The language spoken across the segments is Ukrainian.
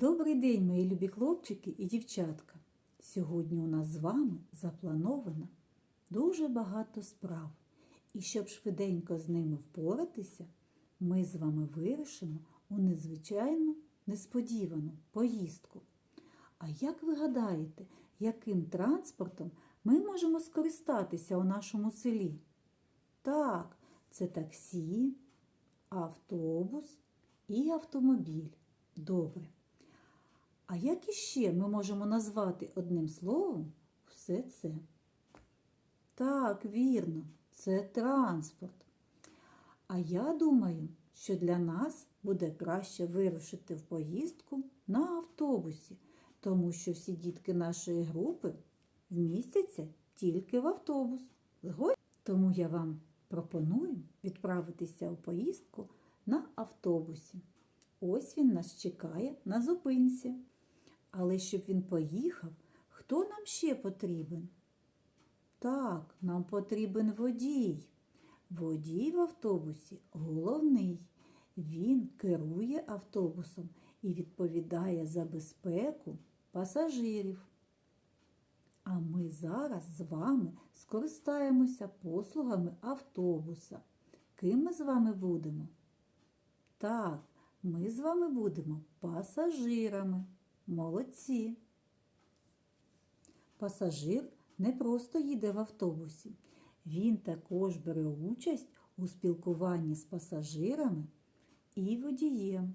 Добрий день, мої любі хлопчики і дівчатка. Сьогодні у нас з вами заплановано дуже багато справ. І щоб швиденько з ними впоратися, ми з вами вирішимо у незвичайну несподівану поїздку. А як ви гадаєте, яким транспортом ми можемо скористатися у нашому селі? Так, це таксі, автобус і автомобіль. Добре. А як іще ми можемо назвати одним словом все це? Так, вірно, це транспорт. А я думаю, що для нас буде краще вирушити в поїздку на автобусі, тому що всі дітки нашої групи вмістяться тільки в автобус. Згодні? Тому я вам пропоную відправитися у поїздку на автобусі. Ось він нас чекає на зупинці. Але щоб він поїхав, хто нам ще потрібен? Так, нам потрібен водій. Водій в автобусі головний. Він керує автобусом і відповідає за безпеку пасажирів. А ми зараз з вами скористаємося послугами автобуса. Ким ми з вами будемо? Так, ми з вами будемо пасажирами. Молодці. Пасажир не просто їде в автобусі. Він також бере участь у спілкуванні з пасажирами і водієм.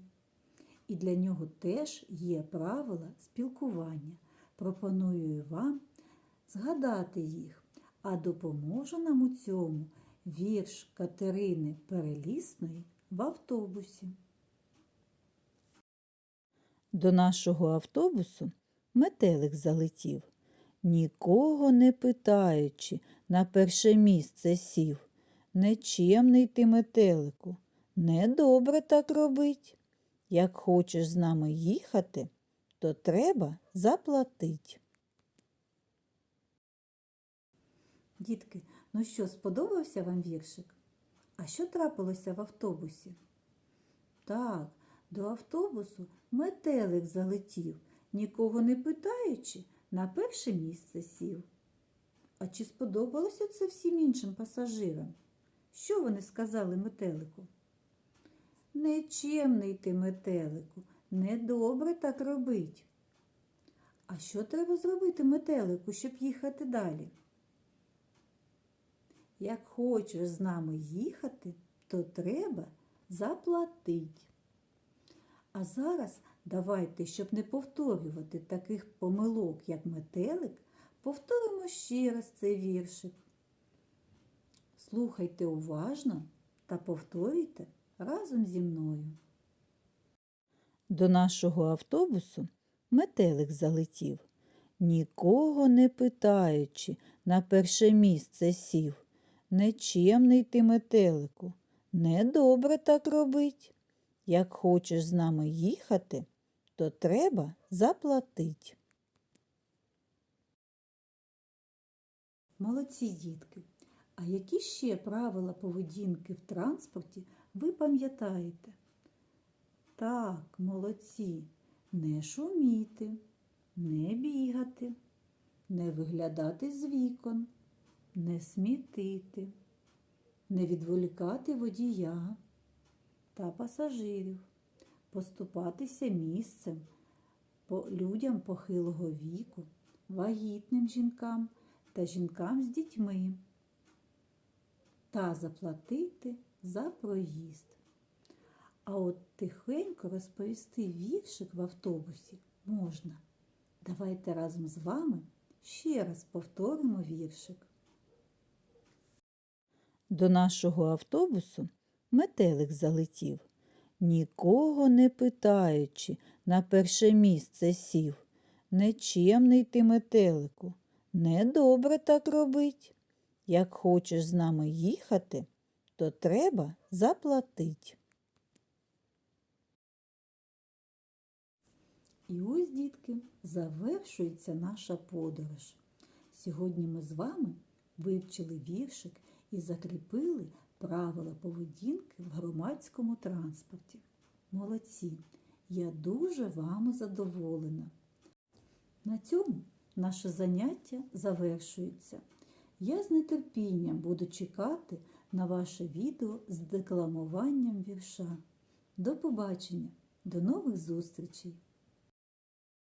І для нього теж є правила спілкування. Пропоную вам згадати їх, а допоможе нам у цьому вірш Катерини Перелісної в автобусі. До нашого автобусу метелик залетів, нікого не питаючи, на перше місце сів. Нечемний ти метелику, недобре так робить. Як хочеш з нами їхати, то треба заплатить. Дітки, ну що, сподобався вам віршик? А що трапилося в автобусі? Так, до автобусу метелик залетів, нікого не питаючи, на перше місце сів. А чи сподобалося це всім іншим пасажирам? Що вони сказали метелику? Нечемний ти, метелику, недобре так робить. А що треба зробити метелику, щоб їхати далі? Як хочеш з нами їхати, то треба заплатить. А зараз давайте, щоб не повторювати таких помилок, як метелик, повторимо ще раз цей віршик. Слухайте уважно та повторюйте разом зі мною. До нашого автобусу метелик залетів, нікого не питаючи, на перше місце сів. Нечемний ти метелику, недобре так робить. Як хочеш з нами їхати, то треба заплатить. Молодці дітки. А які ще правила поведінки в транспорті ви пам'ятаєте? Так, молодці, не шуміти, не бігати, не виглядати з вікон, не смітити, не відволікати водія та пасажирів, поступатися місцем по людям похилого віку, вагітним жінкам та жінкам з дітьми та заплатити за проїзд. А от тихенько розповісти віршик в автобусі можна. Давайте разом з вами ще раз повторимо віршик. До нашого автобусу метелик залетів, нікого не питаючи, на перше місце сів. Нечемний ти метелику, недобре так робить. Як хочеш з нами їхати, то треба заплатить. І ось, дітки, завершується наша подорож. Сьогодні ми з вами вивчили віршик і закріпили правила поведінки в громадському транспорті. Молодці! Я дуже вами задоволена. На цьому наше заняття завершується. Я з нетерпінням буду чекати на ваше відео з декламуванням вірша. До побачення, до нових зустрічей!